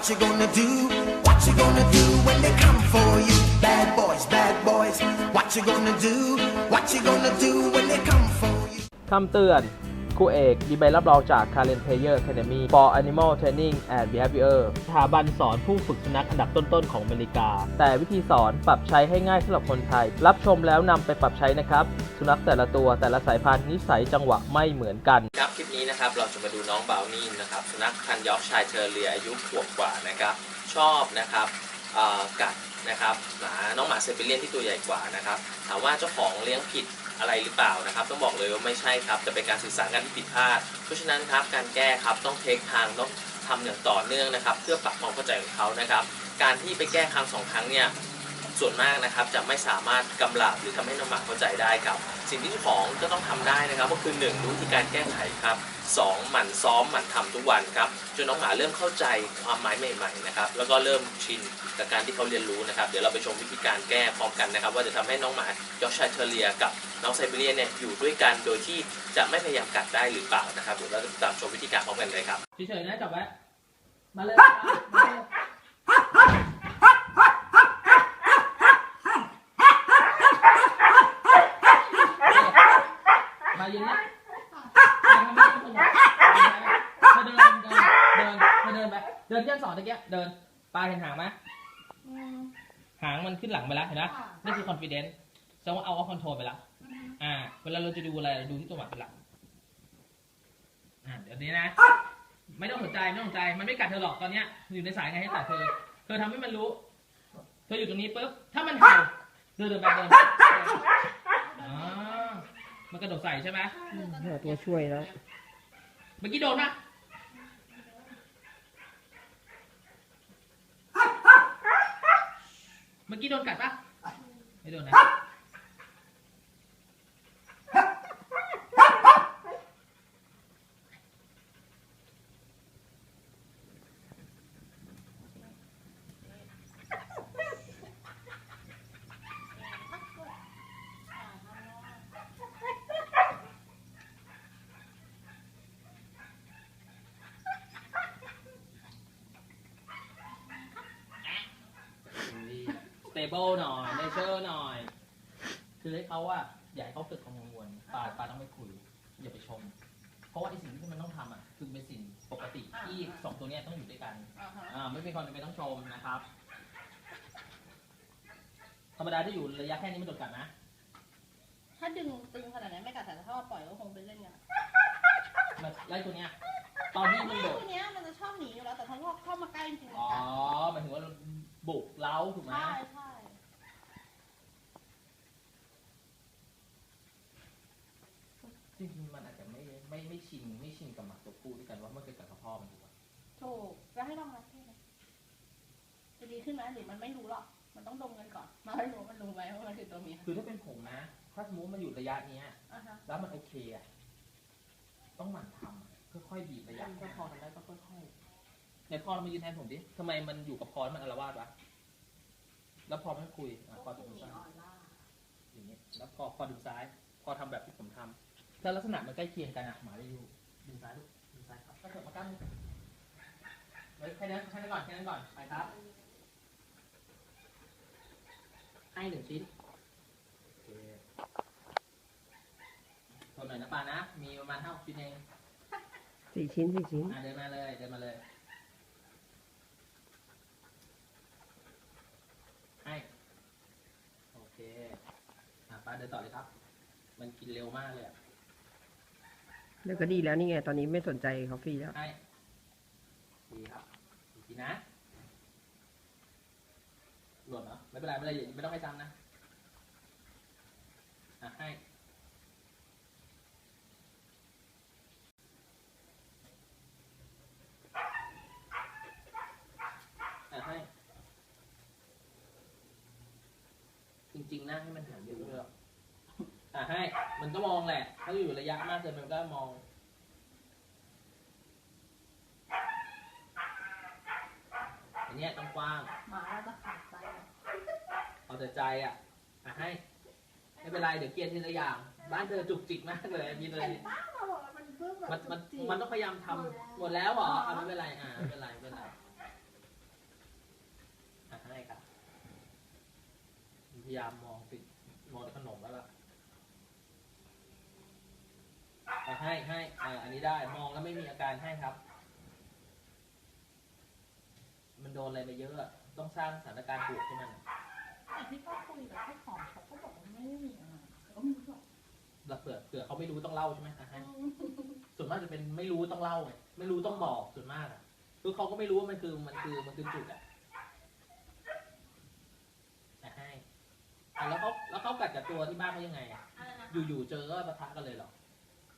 What you gonna do? What you gonna do when they come for you? Bad boys, bad boys. What you gonna do? What you gonna do when they come for you? คำเตือน ครูเอกมีใบรับรองจาก Karen Player Academy for Animal Training and Behavior สถาบันสอนผู้ฝึกสุนัขอันดับต้นๆของอเมริกา แต่วิธีสอนปรับใช้ให้ง่ายสำหรับคนไทย รับชมแล้วนำไปปรับใช้นะครับ สุนัขแต่ละตัวแต่ละสายพันธุ์นิสัยจังหวะไม่เหมือนกัน ครับคลิปนี้นะครับเราจะมาดูน้องบาวนี่นะครับสุนัขพันธุ์ยอร์กชายเทอร์เรียอายุขวบกว่านะครับชอบนะครับเอ่อกัดนะครับหมาน้องหมาเซเปเลียนที่ตัวใหญ่กว่านะครับถามว่าเจ้าของเลี้ยงผิด อะไรหรือเปล่านะครับ ต้องบอกเลยว่าไม่ใช่ครับจะเป็นการสื่อสารกันที่ผิดพลาด เพราะฉะนั้นครับการแก้ครับต้องเทคทางต้องทำอย่างต่อเนื่องนะครับ เพื่อปรับความเข้าใจของเขานะครับ การที่ไปแก้ครั้งสองครั้งเนี่ย ส่วนมากนะครับจะไม่สามารถกำราบหรือทำให้น้องหมาเข้าใจได้ครับ สิ่งที่เจ้าของก็ต้องทำได้นะครับ ก็คือ 1 รู้วิธีการแก้ไขครับสองหมั่นซ้อมหมั่นทำทุกวันครับจนน้องหมาเริ่มเข้าใจความหมายใหม่ๆนะครับแล้วก็เริ่มชินกับการที่เขาเรียนรู้นะครับ เดี๋ยวเราไปชมวิธีการแก้พร้อมกันนะครับ ว่าจะทำให้น้องหมายอร์กชัยเทอร์เรียกับน้องไซบีเรียนเนี่ยอยู่ด้วยกันโดยที่จะไม่พยายามกัดได้หรือเปล่านะครับเดี๋ยวเราจะตามชมวิธีการพร้อมกันเลยครับเฉยๆนะจับไว้มาเลยมาเลย มายืนนะเธอเดินเดินเดินเธอเดินไปเดินเที่ยงสองตะเกียเดินปลาเห็นหางไหมหางมันขึ้นหลังไปแล้วเห็นไหมนี่คือ confidence แสดงว่าเอาเอาคอนโทรลไปแล้วอ่า เวลาเราจะดูอะไรดูที่ตัวหมาเป็นหลักอ่าเดี๋ยวนี้นะ ไม่ต้องสนใจไม่ต้องสนใจ มันไม่กัดเธอหรอกตอนเนี้ยอยู่ในสายไงให้กัดเธอ เธอทำให้มันรู้ เธออยู่ตรงนี้ปุ๊บ ถ้ามันเห่าเดินเดินไปเดินอ๋อ มันกระโดดใส่ใช่ไหมหาตัวช่วยแล้ว เมื่อกี้โดนปะเมื่อกี้โดนกัดปะไม่โดนนะ ส เตเบิลหน่อยเนเชอร์หน่อย คือให้เขาว่าอย่าให้เขาเกิดความกังวลปาปาต้องไม่คุย อย่าไปชม เพราะว่าไอ้สิ่งที่มันต้องทำอะ คือเป็นสิ่งปกติที่สองตัวเนี้ยต้องอยู่ด้วยกันอ่าไม่เป็นความจำเป็นต้องชมนะครับ ธรรมดาถ้าอยู่ระยะแค่นี้ไม่โดนกัดนะ ถ้าดึงตึงขนาดนั้นไม่กัดแต่ถ้าเราปล่อยก็คงไปเล่นกันมาไล่ตัวเนี้ย ตอนที่มันโดด ตัวเนี้ยมันจะชอบหนีอยู่แล้วแต่ถ้าพอเข้ามาใกล้จริงๆมันอ๋อกัดหมายถึงว่าบุกเล้าถูกไหม ใช่ใช่ จริงๆมันอาจจะไม่ไม่ไม่ ชินไม่ชินกับหมาตัวผู้ด้วยกันว่ามันเกิดกับพ่อมันถูกไหมถูกแล้วให้ลองรับแค่นั้นจะดีขึ้นไหมหรือมันไม่รู้หรอก มันต้องดมกันก่อนมาให้รู้ว่ามันรู้ไหมว่ามันคือตัวเมียคือถ้าเป็นผมนะ ถ้าสมมติมันอยู่ระยะเนี้ย อะฮะแล้วมันโอเคอะต้องหมั่นทำอะค่อยๆบีบระยะถ้าพอทำได้ก็ค่อยๆในพอเรามายืนแทนผมดิทำไมมันอยู่กับพอแล้วมันอารวาสวะแล้วพอไม่คุยอะพอถึงซ้ายอย่างนี้แล้วพอพอดึงซ้าย พอทำแบบที่ผมทำถ้าลักษณะมันใกล้เคียงกันอะหมาได้ดู ดึงซ้ายลูกดึงซ้ายครับก็เถิดมากั้นเฮ้ยแค่นั้นแค่นั้นก่อนแค่นั้นก่อนไปครับให้หนึ่งชิ้นโอเคทนหน่อยนะปานะ มีประมาณห้าชิ้นเองสี่ชิ้นสี่ชิ้น อะเดินมาเลยเดินมาเลยให้โอเคอะป้าเดินต่อเลยครับ มันกินเร็วมากเลยอะ แล้วก็ดีแล้วนี่ไง ตอนนี้ไม่สนใจเขาฟรีแล้วให้ดีครับอีกทีนะ หล่นเหรอ ไม่เป็นไรไม่เป็นไรอย่าไม่ต้องให้ซ้ำนะ อะ ให้ อะ ให้ จริงๆนะให้มันหันอะด้วยหรอกอ่ะให้ มันก็มองแหละ ถ้าอยู่ระยะมากเกินมันก็มอง อันนี้ต้องกว้าง หมาเราจะขาดใจเอาแต่ใจอะอะให้ ไม่เป็นไร เดี๋ยวเกียนทีละอย่าง บ้านเธอจุกจิกมากเลยมีเลยมันมันมันต้องพยายามทำหมดแล้วเหรอไม่เป็นไร อะไม่เป็นไรไม่เป็นไรอะให้ครับพยายามมองติดมองขนมแล้วล่ะ ให้ให้อ่าอันนี้ได้มองแล้วไม่มีอาการให้ครับ มันโดนอะไรมาเยอะอะต้องสร้างสถานการณ์บวกให้มันแต่ที่ก็คุยกับเจ้าของเขาก็บอกว่าไม่ได้มีอะไรเขาก็ไม่รู้หรอกแล้วเผื่อเผื่อเขาไม่รู้ต้องเล่าใช่ไหมอะให้ส่วนมากจะเป็นไม่รู้ต้องเล่าไงไม่รู้ต้องบอกส่วนมากอะคือเขาก็ไม่รู้ว่ามันคือมันคือมันคือจุดอะอะให้อะแล้วเขาแล้วเขากัดกับตัวที่บ้านเขายังไงอะอะไรนะอยู่ๆเจอก็ปะทะกันเลยเหรอเ